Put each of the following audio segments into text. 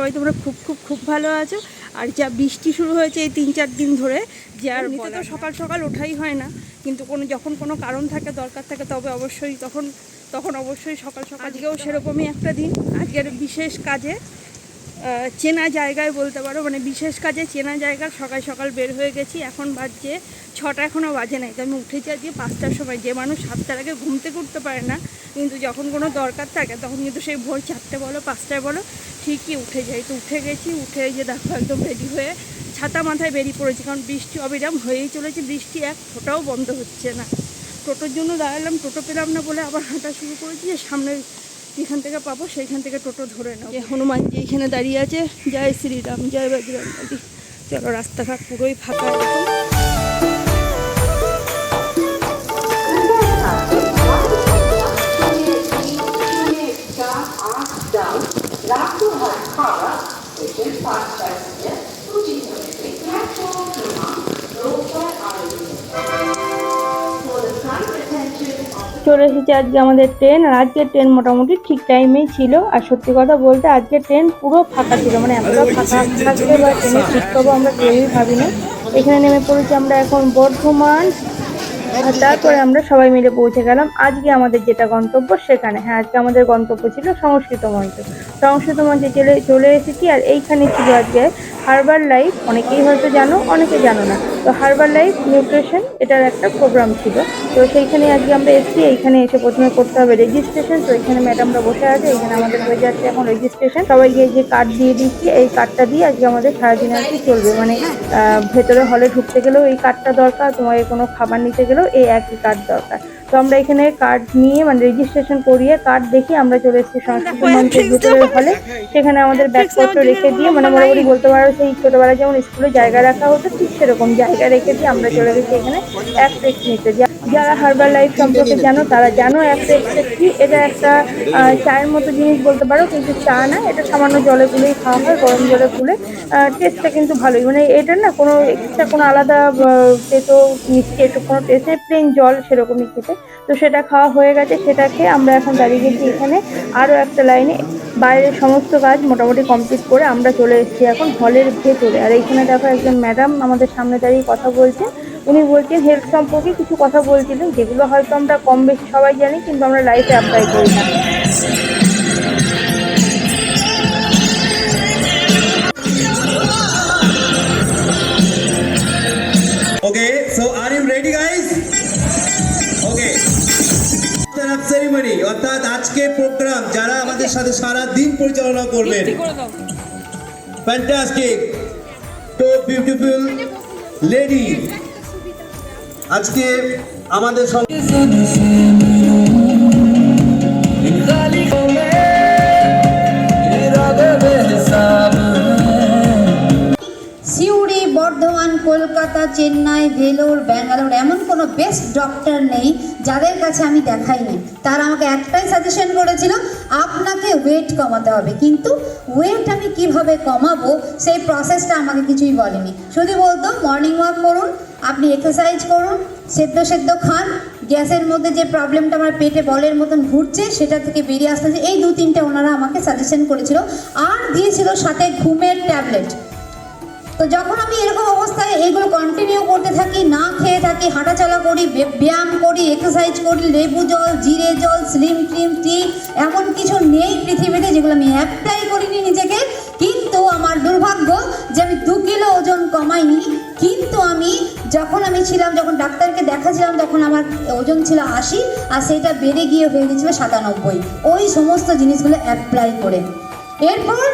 সবাই তোমরা খুব খুব খুব ভালো আছো। আর যা বৃষ্টি শুরু হয়েছে এই তিন চার দিন ধরে যে আর এমনিতে তো সকাল সকাল ওঠাই হয় না। কিন্তু কোনো যখন কোনো কারণ থাকে দরকার থাকে তবে অবশ্যই তখন তখন অবশ্যই সকাল সকাল আজকেও সেরকমই একটা দিন। আজকের বিশেষ কাজে চেনা জায়গায় বলতে পারো মানে বিশেষ কাজে চেনা জায়গা, সকাল সকাল বের হয়ে গেছি, এখন বাজছে ছটা এখনও বাজে নাই। তো আমি উঠেছি আজকে পাঁচটার সময়, যে মানুষ সাতটার আগে ঘুম থেকে উঠতে পারে না, কিন্তু যখন কোনো দরকার থাকে, তখন কিন্তু সেই ভোর চারটে বলো, পাঁচটায় বলো, ঠিকই উঠে যাই। তো উঠে গেছি, উঠে যে দেখো একদম রেডি হয়ে ছাতা মাথায় বেরিয়ে পড়েছি, কারণ বৃষ্টি অবিরাম হয়েই চলেছে, বৃষ্টি এক ফোঁটাও বন্ধ হচ্ছে না। টোটোর জন্য দাঁড়ালাম, টোটো পেলাম না বলে আবার হাঁটা শুরু করেছি, যে সামনে যেখান থেকে পাবো সেইখান থেকে টোটো ধরে নাও। যে হনুমানজি এখানে দাঁড়িয়ে আছে জয় শ্রীরাম জয় বজরাম চলো রাস্তাঘাট পুরোই ফাঁকা এখন চলে এসেছি আজকে আমাদের ট্রেন আর আজকের ট্রেন মোটামুটি ঠিক টাইমেই ছিল। আর সত্যি কথা বলতে আজকে ট্রেন পুরো ফাঁকা ছিল মানে এতটা ফাঁকা থাকবে বা ট্রেনে ঠিক পাবো আমরা কেউই ভাবিনি। এখানে নেমে পড়েছি আমরা এখন বর্ধমান তারপরে আমরা সবাই মিলে পৌঁছে গেলাম। আজকে আমাদের যেটা গন্তব্য সেখানে। হ্যাঁ আজকে আমাদের গন্তব্য ছিল সংস্কৃত মঞ্চ। সংস্কৃত মঞ্চে চলে চলে এসেছি আর এইখানে ছিল আজকে হারবার লাইফ। অনেকেই হয়তো জানো, অনেকে জানো না। তো হারবার লাইফ নিউট্রিশন এটার একটা প্রোগ্রাম ছিল। তো সেইখানে আজকে আমরা এসেছি। এইখানে এসে প্রথমে করতে হবে রেজিস্ট্রেশন তো এখানে ম্যাডামরা বসে আছে। এখানে আমাদের হয়ে যাচ্ছে এখন রেজিস্ট্রেশন সবাইকে যে কার্ড দিয়ে দিচ্ছি, এই কার্ডটা দিয়ে আজকে আমাদের সারাদিন আর কি চলবে। মানে ভেতরে হলে ঢুকতে গেলেও এই কার্ডটা দরকার। তোমাকে কোনো খাবার নিতে গেলেও এই একই কার্ড দরকার। তো আমরা এখানে কার্ড নিয়ে মানে রেজিস্ট্রেশন করিয়ে কার্ড দেখে আমরা চলে এসেছি সংস্কৃত মঞ্চের ভেতরের হলে সেখানে আমাদের ব্যাগপত্র রেখে দিয়ে মানে মোটামুটি বলতে পারো সেই ছোটবেলায় যেমন স্কুলে জায়গা রাখা হতো ঠিক সেরকম জায়গা রেখে দিয়ে আমরা চলে গেছি এখানে এক টেক্স নিতে। যা- যারা হার্বাল লাইফ সম্পর্কে জানো তারা জানো এক টেক্সটা কি এটা একটা চায়ের মতো জিনিস বলতে পারো কিন্তু চা না এটা সামান্য জলে গুলেই খাওয়া হয় গরম জলে গুলে। টেস্টটা কিন্তু ভালোই। মানে এটা না কোনো এক্সট্রা কোনো আলাদা তেতো মিষ্টি একটু কোনো টেস্ট নেই প্লেন জল সেরকমই খেতে। তো সেটা খাওয়া হয়ে গেছে সেটা খেয়ে আমরা এখন দাঁড়িয়ে গেছি এখানে। আরও একটা লাইনে বাইরের সমস্ত কাজ মোটামুটি কমপ্লিট করে আমরা চলে এসেছি এখন হলের ভেতরে। আর এইখানে দেখো একজন ম্যাডাম আমাদের সামনে দাঁড়িয়ে কথা বলছেন। উনি বলছেন হেলথ সম্পর্কে কিছু কথা বলছিলেন যেগুলো হয়তো আমরা কম বেশি সবাই জানি কিন্তু আমরা লাইফে অ্যাপ্লাই করি না। Okay, so are you ready guys? Ceremony অর্থাৎ আজকে প্রোগ্রাম যারা আমাদের সাথে সারা দিন পরিচালনা করবেন। ফ্যান্টাস্টিক তো বিউটিফুল লেডি আজকে আমাদের সঙ্গে কলকাতা, চেন্নাই, ভেলোর, ব্যাঙ্গালোর এমন কোনো বেস্ট ডক্টর নেই যাদের কাছে আমি দেখাইনি তারা আমাকে একটাই সাজেশন করেছিল, আপনাকে ওয়েট কমাতে হবে। কিন্তু ওয়েট আমি কীভাবে কমাবো সেই প্রসেসটা আমাকে কিছুই বলেনি। শুধু বলতো মর্নিং ওয়াক করুন, আপনি এক্সারসাইজ করুন, সেদ্ধ সেদ্ধ খান, গ্যাসের মধ্যে যে প্রবলেমটা আমার পেটে বলের মতন ঘুরছে, সেটা থেকে বেরিয়ে আসতে এই দু তিনটে ওনারা আমাকে সাজেশন করেছিল। আর দিয়েছিল সাথে ঘুমের ট্যাবলেট তো যখন আমি এরকম অবস্থায় এগুলো কন্টিনিউ করতে থাকি, না খেয়ে থাকি, হাঁটাচলা করি ব্যায়াম করি এক্সারসাইজ করি, লেবু জল, জিরে জল স্লিম ক্রিম টি এমন কিছু নেই পৃথিবীতে যেগুলো আমি অ্যাপ্লাই করিনি নিজেকে। কিন্তু আমার দুর্ভাগ্য যে আমি দু কিলো ওজন কমাইনি। কিন্তু আমি যখন আমি ছিলাম, যখন ডাক্তারকে দেখাছিলাম, তখন আমার ওজন ছিল আশি আর সেটা বেড়ে গিয়ে হয়ে গেছিল সাতানব্বই। ওই সমস্ত জিনিসগুলো অ্যাপ্লাই করে। এরপর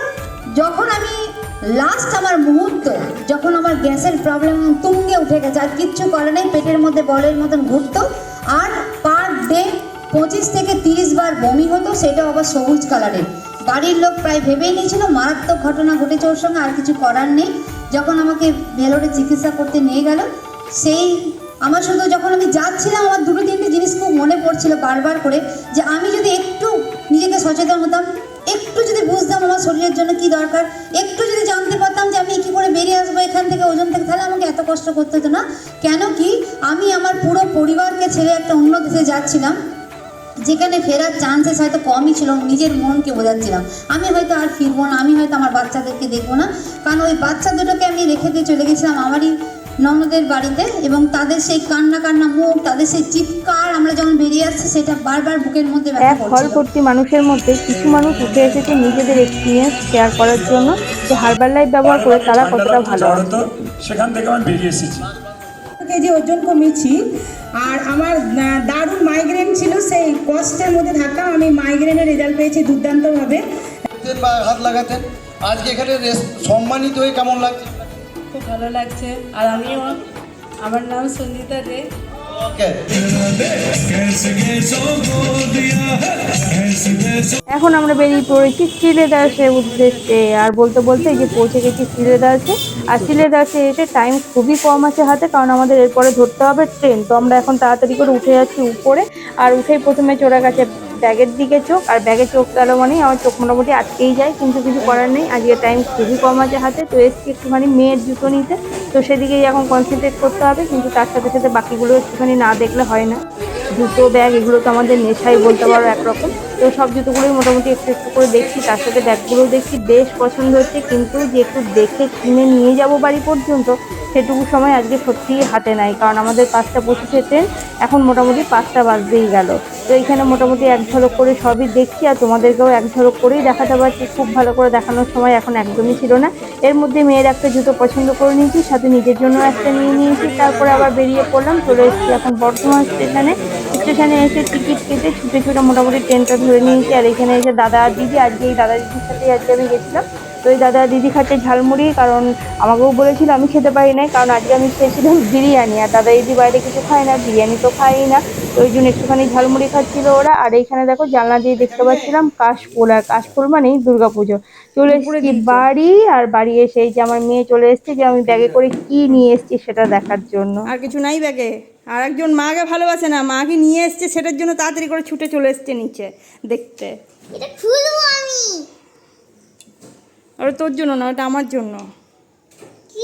যখন আমি লাস্ট আমার মুহূর্ত, যখন আমার গ্যাসের প্রবলেম তুঙ্গে উঠে গেছে, আর কিচ্ছু করে নেই, পেটের মধ্যে বলের মতন ঘুরতো। আর পার ডে পঁচিশ থেকে তিরিশ বার বমি হতো সেটাও আবার সবুজ কালারের বাড়ির লোক প্রায় ভেবেই নিয়েছিল, মারাত্মক ঘটনা ঘটেছে ওর সঙ্গে, আর কিছু করার নেই। যখন আমাকে ভেলোরে চিকিৎসা করতে নিয়ে গেল, সেই আমার শুধু যখন আমি যাচ্ছিলাম, আমার দুটো তিনটে জিনিস খুব মনে পড়ছিল বারবার করে, যে আমি যদি একটু নিজেকে সচেতন হতাম, একটু যদি বুঝতাম আমার শরীরের জন্য কি দরকার, একটু বেরিয়ে আসব এখান থেকে, ওজন থেকে, তাহলে আমাকে এত কষ্ট করতে হতো না। কেন কি, আমি আমার পুরো পরিবারকে ছেড়ে একটা অন্য দেশে যাচ্ছিলাম, যেখানে ফেরার চান্সেস হয়তো কমই ছিল নিজের মনকে বোঝাচ্ছিলাম। আমি হয়তো আর ফিরবো না, আমি হয়তো আমার বাচ্চাদেরকে দেখব না। কারণ ওই বাচ্চা দুটোকে আমি রেখে দিয়ে চলে গেছিলাম, আমারই ননদের বাড়িতে এবং তাদের সেই কান্না কান্না মুখ তাদের সেই চিৎকার আমরা যখন বেরিয়ে আসছি সেটা বারবার বুকের মধ্যে এক হল ভর্তি মানুষের মধ্যে কিছু মানুষ উঠে এসেছে নিজেদের এক্সপিরিয়েন্স শেয়ার করার জন্য। যে হার্বাল লাইফ ব্যবহার করে তারা কতটা ভালো। হতো সেখান থেকে আমি বেরিয়ে এসেছি। কেজি ওজন কমিয়েছি আর আমার দারুণ মাইগ্রেন ছিল সেই কষ্টের মধ্যে থাকা আমি মাইগ্রেনের রেজাল্ট পেয়েছি দুর্দান্তভাবে। বা হাত লাগাতেন। আজকে এখানে সম্মানিত হয়ে কেমন লাগছে? খুব ভালো লাগছে। আর আমিও। আমার নাম সঞ্জিতা দে। এখন আমরা বেরিয়ে পড়েছি শ্রীলেদার্সের উদ্দেশ্যে। আর বলতে বলতে এই যে পৌঁছে গেছি শ্রীলেদার্সে আর শ্রীলেদার্সে এসে টাইম খুবই কম আছে হাতে কারণ আমাদের এরপরে ধরতে হবে ট্রেন তো আমরা এখন তাড়াতাড়ি করে উঠে যাচ্ছি উপরে। আর উঠেই প্রথমে চড়ে গেছে ব্যাগের দিকে চোখ, আর ব্যাগে চোখ গেল মানেই আমার চোখ মোটামুটি আটকেই যায়, কিন্তু কিছু করার নেই। আজকে টাইম খুবই কম আছে হাতে, তো এসছি একটুখানি মেয়ের জুতো নিতে। তো সেদিকেই এখন কনসেন্ট্রেট করতে হবে, কিন্তু তার সাথে সাথে বাকিগুলো একটুখানি না দেখলে হয় না। জুতো, ব্যাগ, এগুলো তো আমাদের নেশাই বলতে পারো একরকম। তো সব জুতোগুলোই মোটামুটি একটু একটু করে দেখছি, তার সাথে ব্যাগগুলোও দেখছি, বেশ পছন্দ হচ্ছে। কিন্তু যে একটু দেখে কিনে নিয়ে যাব বাড়ি পর্যন্ত, সেটুকু সময় আজকে সত্যিই হাতে নাই। কারণ আমাদের পাঁচটা পঁচিশে ট্রেন, এখন মোটামুটি পাঁচটা বাজতেই গেল। তো এইখানে মোটামুটি এক ঝলক করে সবই দেখছি, আর তোমাদেরকেও এক ঝলক করেই দেখাতে পারছি। খুব ভালো করে দেখানোর সময় এখন একদমই ছিল না। এর মধ্যে মেয়ের একটা জুতো পছন্দ করে নিয়েছি, সাথে নিজের জন্য একটা নিয়ে নিয়েছি। তারপরে আবার বেরিয়ে পড়লাম, চলে এসেছি এখন বর্ধমান স্টেশনে। স্টেশনে এসে টিকিট কেটে ছুটে ছুটে মোটামুটি ট্রেনটা ধরে নিয়েছি। আর এখানে এসে দাদা আর দিদি, আজকে এই দাদা দিদির সাথে আজকে আমি গেছিলাম। তো এই দাদা দিদি খাচ্ছে ঝালমুড়ি, কারণ আমাকেও বলেছিল আমি খেতে পারি না কারণ আজকে আমি খেয়েছিলাম বিরিয়ানি। আর দাদা দিদি বাইরে কিছু খায় না, বিরিয়ানি তো খাই না। তো ওই জন্য একটুখানি ঝালমুড়ি খাচ্ছিল ওরা। আর এইখানে দেখো জানলা দিয়ে দেখতে পাচ্ছিলাম কাশফুল, আর কাশফুল মানেই দুর্গাপুজো। চলে এসেছি বাড়ি, আর বাড়ি এসে এই যে আমার মেয়ে চলে এসেছে যে আমি ব্যাগে করে কি নিয়ে এসেছি সেটা দেখার জন্য। আর কিছু নাই ব্যাগে? আর একজন মাকে ভালোবাসে না মাকে নিয়ে এসছে সেটার জন্য তাড়াতাড়ি করে ছুটে চলে এসছে নিচে দেখতে। এটা খুলবো আমি। আর তোর জন্য না ওটা আমার জন্য। কি